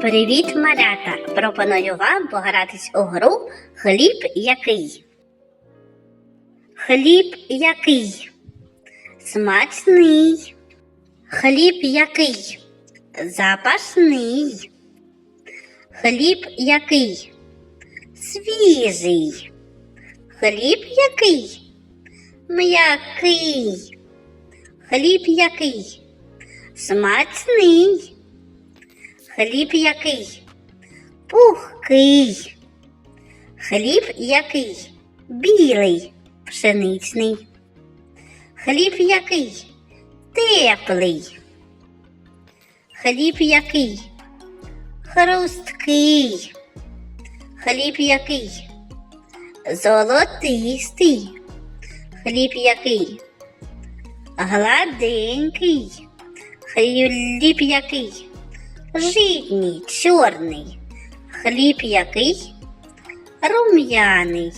Привіт, малята! Пропоную вам погратись у гру Хліб який. Хліб який? Смачний. Хліб який? Запашний. Хліб який? Свіжий. Хліб який? М'який. Хліб який? Смачний. Хліб який? Пухкий. Хліб який? Білий, пшеничний. Хліб який? Теплий. Хліб який? Хрусткий. Хліб який? Золотистий. Хліб який? Гладенький. Хліб який? Житній, чорний. Хліб який? Рум'яний.